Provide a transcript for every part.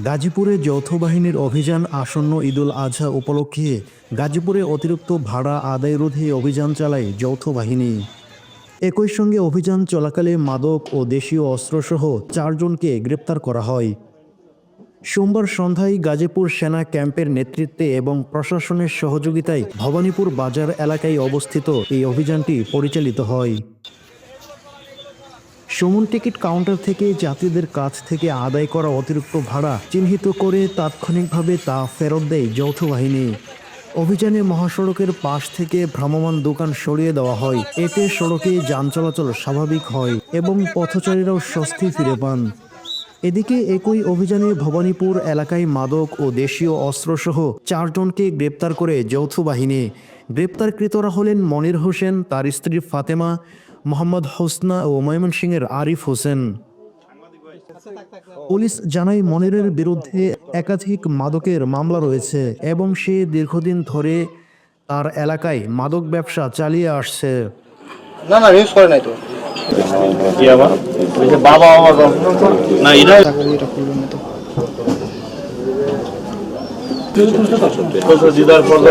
গাজীপুরে যৌথ বাহিনীর অভিযান আসন্ন ঈদুল আজহা উপলক্ষে গাজীপুরে অতিরিক্ত ভাড়া আদায় রোধে অভিযান চালায় যৌথ বাহিনী। একই সঙ্গে অভিযান চলাকালে মাদক ও দেশীয় অস্ত্রসহ চারজনকে গ্রেপ্তার করা হয়। সোমবার সন্ধ্যায় গাজীপুর সেনা ক্যাম্পের নেতৃত্বে এবং প্রশাসনের সহযোগিতায় ভবানীপুর বাজার এলাকায় অবস্থিত এই অভিযানটি পরিচালিত হয়। সুমন টিকিট কাউন্টার থেকে যাত্রীদের কাছ থেকে আদায় করা অতিরিক্ত ভাড়া চিহ্নিত করে তাৎক্ষণিকভাবে তা ফেরত দেয় যৌথ বাহিনী। অভিযানে মহাসড়কের পাশ থেকে ভ্রাম্যমান দোকান সরিয়ে দেওয়া হয়। এতে সড়কে যান চলাচল স্বাভাবিক হয় এবং পথচারীরাও স্বস্তি ফিরে পান। এদিকে একই অভিযানে ভবানীপুর এলাকায় মাদক ও দেশীয় অস্ত্রসহ চারজনকে গ্রেপ্তার করে যৌথ বাহিনী। গ্রেপ্তারকৃতরা হলেন মনির হোসেন, তার স্ত্রী ফাতেমা মোহাম্মদ হোসনা ও ময়মনসিংহের আরিফ হোসেন পুলিশ জানায় মনিরের বিরুদ্ধে একাধিক মাদকের মামলা রয়েছে এবং সে দীর্ঘদিন ধরে তার এলাকায় মাদক ব্যবসা চালিয়ে আসছে না না ইউজ করে নাই তো বাবা না এটা দিদার পর্দা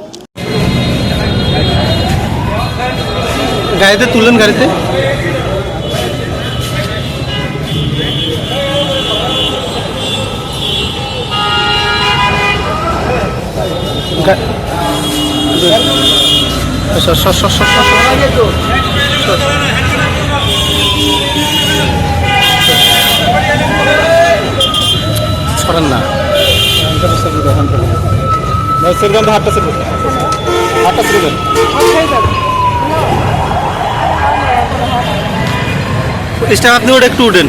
গাড়িতে? তুলেন গাড়িতে। সরেন না। সেরকম হাতটা সেরকম হাতটা স্টার আপনি ওটা একটু উঠেন।